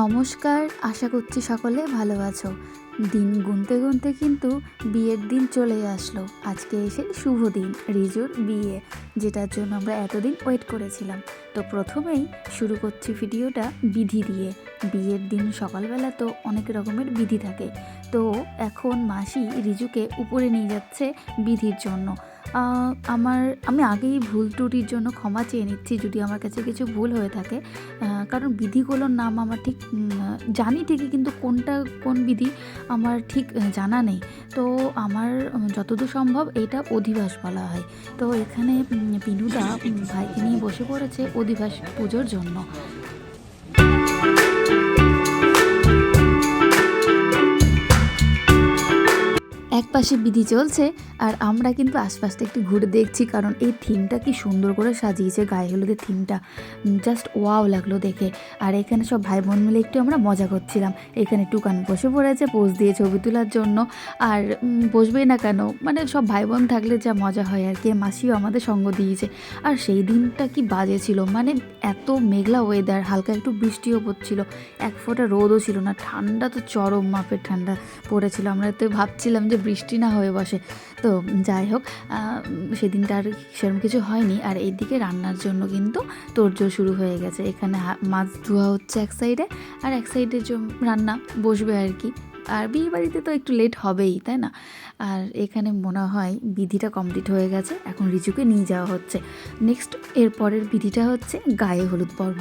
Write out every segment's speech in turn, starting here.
নমস্কার, আশা করছি সকলে ভালো আছো। দিন গুনতে গুনতে কিন্তু বিয়ের দিন চলে আসলো। আজকে এসে শুভ দিন, রিজুর বিয়ে, যেটার জন্য আমরা এতদিন ওয়েট করেছিলাম। তো প্রথমেই শুরু করছি ভিডিওটা বিধি দিয়ে। বিয়ের দিন সকালবেলা তো অনেক রকমের বিধি থাকে। তো এখন মাসি রিজুকে উপরে নিয়ে যাচ্ছে বিধির জন্য। আমার, আমি আগেই ভুল ত্রুটির জন্য ক্ষমা চেয়ে নিচ্ছি যদি আমার কাছে কিছু ভুল হয়ে থাকে। কারণ বিধিগুলোর নাম আমার ঠিক জানি ঠিকই কিন্তু কোনটা, কোন বিধি আমার ঠিক জানা নেই। তো আমার যতদূর সম্ভব এটা অধিবাস বলা হয়। তো এখানে পিনুদা ভাইকে নিয়ে বসে পড়েছে অধিবাস পুজোর জন্য। এক পাশে বিধি চলছে আর আমরা কিন্তু আশপাশটা একটু ঘুরে দেখছি, কারণ এই থিমটা কি সুন্দর করে সাজিয়েছে গায়ে হলুদের থিমটা জাস্ট ওয়াও লাগল দেখে। আর এখানে সব ভাই বোন মিলে একটু আমরা মজা করছিলাম। এখানে টুকান বসে পড়েছে পোজ দিয়ে ছবি তোলার জন্য। আর বসবেই না কেন মানে সব ভাই বোন থাকলে যা মজা হয় আর কি। মাসিও আমাদের সঙ্গ দিয়েছে। আর সেই দিনটা কি বাজে ছিল মানে এত মেঘলা ওয়েদার হালকা একটু বৃষ্টিও পড়ছিল। এক ফোঁটা রোদও ছিল না, ঠান্ডা তো চরম মাপের ঠান্ডা পড়েছিল। আমরা তো ভাবছিলাম যে বৃষ্টি না হয়ে বসে। তো যাই হোক সেদিনটা আর সেরকম কিছু হয়নি। আর এইদিকে রান্নার জন্য কিন্তু তোড়জোড় শুরু হয়ে গেছে। এখানে মাছ ধোয়া হচ্ছে এক সাইডে, আর এক সাইডে রান্না বসবে আর কি। আর বিয়ে বাড়িতে তো একটু লেট হবেই, তাই না? আর এখানে মনে হয় বিধিটা কমপ্লিট হয়ে গেছে। এখন রিজুকে নিয়ে যাওয়া হচ্ছে। নেক্সট এরপরের বিধিটা হচ্ছে গায়ে হলুদ পর্ব।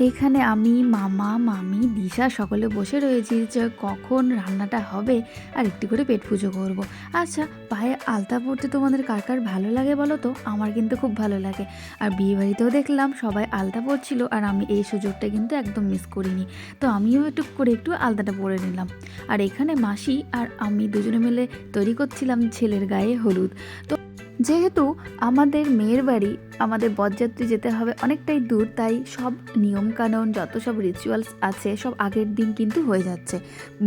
এখানে আমি, মামা, মামি, দিশা সকলে বসে রয়েছি যে কখন রান্নাটা হবে আর একটু করে পেট পুজো করব। আচ্ছা পায়ে আলতা পড়তে তোমাদের কার কার ভালো লাগে বলো তো? আমার কিন্তু খুব ভালো লাগে। আর বিয়ে বাড়িতেও দেখলাম সবাই আলতা পড়ছিল আর আমি এই সুযোগটা কিন্তু একদম মিস করিনি। তো আমিও একটু করে একটু আলতাটা পরে নিলাম। আর এখানে মাসি আর আমি দুজনে মিলে তৈরি করছিলাম ছেলের গায়ে হলুদ। তো যেহেতু আমাদের মেয়ের বাড়ি, আমাদের বরযাত্রী যেতে হবে অনেকটাই দূর, তাই সব নিয়মকানুন, যত সব রিচুয়ালস আছে, সব আগের দিন কিন্তু হয়ে যাচ্ছে।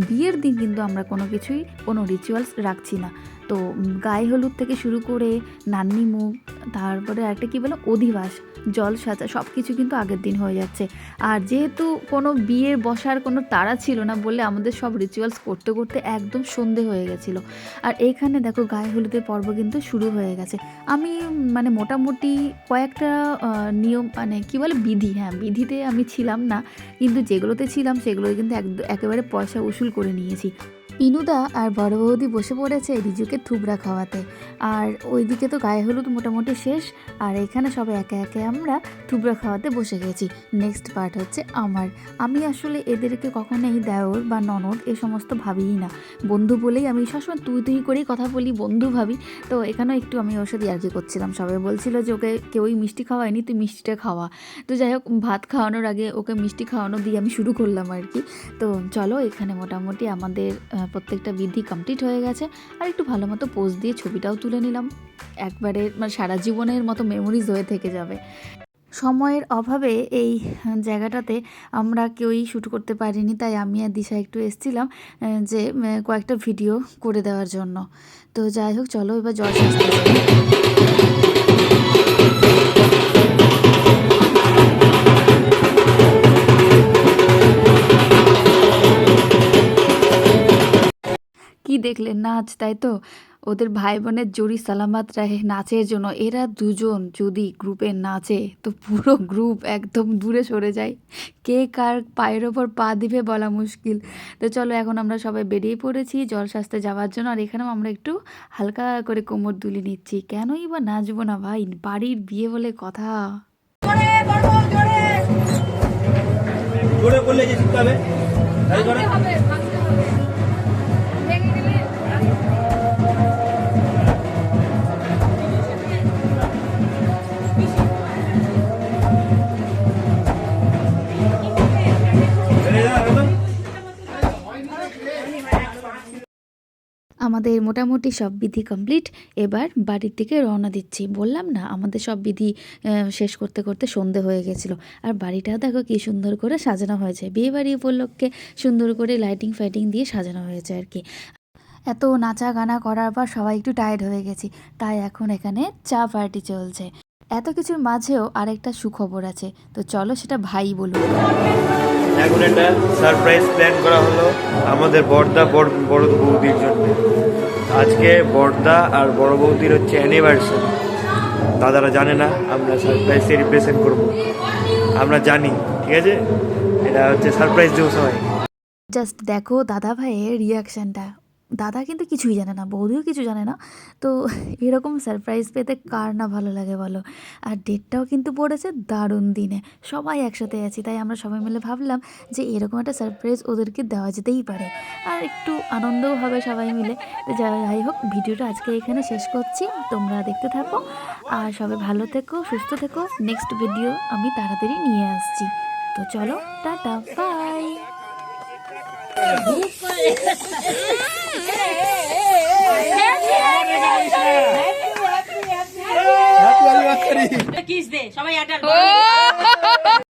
বিয়ের দিন কিন্তু আমরা কোনো কিছুই, কোনো রিচুয়ালস রাখছি না। তো গায়ে হলুদ থেকে শুরু করে নান্নি মুখ তারপরে একটা কী বলে, অধিবাস, জল সাজা সব কিছু কিন্তু আগের দিন হয়ে যাচ্ছে। আর যেহেতু কোনো বিয়ের বসার কোনো তাড়া ছিল না বলে আমাদের সব রিচুয়ালস করতে করতে একদম সন্ধে হয়ে গেছিল। আর এইখানে দেখো গায়ে হলুদের পর্ব কিন্তু শুরু হয়ে গেছে। আমি মানে মোটামুটি কয়েকটা নিয়ম মানে কী বলে, বিধি হ্যাঁ বিধিতে আমি ছিলাম না, কিন্তু যেগুলোতে ছিলাম সেগুলো কিন্তু একদ- একেবারে পয়সা উসুল করে নিয়েছি। পিনুদা আর বড় বৌদি বসে পড়েছে রিজুকে থুবড়া খাওয়াতে। আর ওইদিকে তো গায়ে হলুদ মোটামুটি শেষ, আর এখানে সবাই একে একে আমরা থুবড়া খাওয়াতে বসে গেছি। নেক্সট পার্ট হচ্ছে আমার। আমি আসলে এদেরকে কখনোই দেওর বা ননদ এ সমস্ত ভাবিই না। বন্ধু বলেই আমি সবসময় তুই তুই করেই কথা বলি, বন্ধু ভাবি। তো এখানেও একটু আমি ওর সাথে ইয়ার্কি করছিলাম। সবাই বলছিল যে ওকে কেউই মিষ্টি খাওয়ায়নি, তুই মিষ্টিটা খাওয়া। তো যাই হোক, ভাত খাওয়ানোর আগে ওকে মিষ্টি খাওয়ানো দিয়ে আমি শুরু করলাম আর কি। তো চলো এখানে মোটামুটি আমাদের প্রত্যেকটা বিধি কমপ্লিট হয়ে গেছে আর একটু ভালো মতো পোজ দিয়ে ছবিটাও তুলে নিলাম। একবারে মানে সারা জীবনের মতো মেমোরিজ হয়ে থেকে যাবে। সময়ের অভাবে এই জায়গাটাতে আমরা কেউই শ্যুট করতে পারিনি, তাই আমি আর দিশা একটু এসেছিলাম যে কয়েকটা ভিডিও করে দেওয়ার জন্য। তো যাই হোক, চলো এবার জল দেখলেন নাচ তাই তো? ওদের ভাই বোনের জুড়ি সালামাত রাহে নাচের জন্য। এরা দুজন যদি গ্রুপে নাচে তো পুরো গ্রুপ একদম দূরে সরে যায়। কে কার পায়ের ওপর পা দিবে বলা মুশকিল। তো চলো এখন আমরা সবাই বেরিয়ে পড়েছি জলশাস্তে যাওয়ার জন্য। আর এখানেও আমরা একটু হালকা করে কোমর দুলি নিচ্ছি। কেনই বা নাচবো না ভাই? বাড়ির বিয়ে বলে কথা। জোরে বললে যে শিখতে হবে আমাদের মোটামুটি সব বিধি কমপ্লিট এবার বাড়ির দিকে রওনা দিচ্ছি। বললাম না, আমাদের সব বিধি শেষ করতে করতে সন্ধে হয়ে গেছিল। আর বাড়িটাও দেখো কি সুন্দর করে সাজানো হয়েছে। বিয়ে বাড়ি উপলক্ষে সুন্দর করে লাইটিং ফাইটিং দিয়ে সাজানো হয়েছে আর কি। এত নাচা গানা করার পর সবাই একটু টায়ার্ড হয়ে গেছি। তাই এখন এখানে চা পার্টি চলছে। এত কিছুর মাঝেও আরেকটা সুখবর আছে। তো চলো সেটা ভাই বলুন এক একটা সারপ্রাইজ প্ল্যান করা হলো আমাদের বর্দা বড় বৌদির জন্য। আজকে বর্দা আর বড় বৌদির হচ্ছে অ্যানিভার্সারি দাদারা জানে না, আমরা সারপ্রাইজ সেলিব্রেশন করব। আমরা জানি, ঠিক আছে? এটা হচ্ছে সারপ্রাইজ দেবো সবাই জাস্ট দেখো দাদা ভাইয়ের রিয়াকশানটা দাদা কিন্তু কিছুই জানে না, বৌদিও কিছু জানে না। তো এরকম সারপ্রাইজ পেতে কার না ভালো লাগে বলো? আর ডেটটাও কিন্তু পড়েছে, দারুণ দিনে। সবাই একসাথে আছি, তাই আমরা সবাই মিলে ভাবলাম যে এরকম একটা সারপ্রাইজ ওদেরকে দেওয়া যেতেই পারে। আর একটু আনন্দও হবে সবাই মিলে। যাই হোক, ভিডিওটা আজকে এখানে শেষ করছি। তোমরা দেখতে থাকো। আর সবাই ভালো থেকো, সুস্থ থেকো। নেক্সট ভিডিও আমি তাড়াতাড়ি নিয়ে আসছি। তো চলো, টাটা বাই সবাই অ্যাডাল্ট